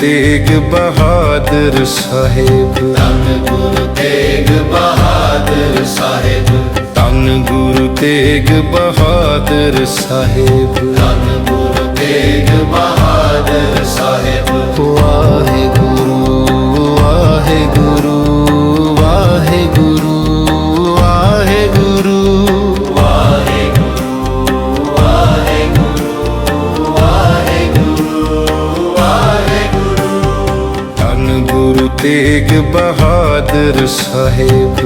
ਤੇਗ ਬਹਾਦਰ ਸਾਹਿਬ। ਧੰਨ ਗੁਰੂ ਤੇਗ ਬਹਾਦਰ ਸਾਹਿਬ। ਧੰਨ ਗੁਰੂ ਤੇਗ ਬਹਾਦਰ ਸਾਹਿਬ ਧੰਨ ਗੁਰੂ ਤੇਗ ਬਹਾਦਰ ਤੇਗ ਬਹਾਦਰ ਸਾਹਿਬ।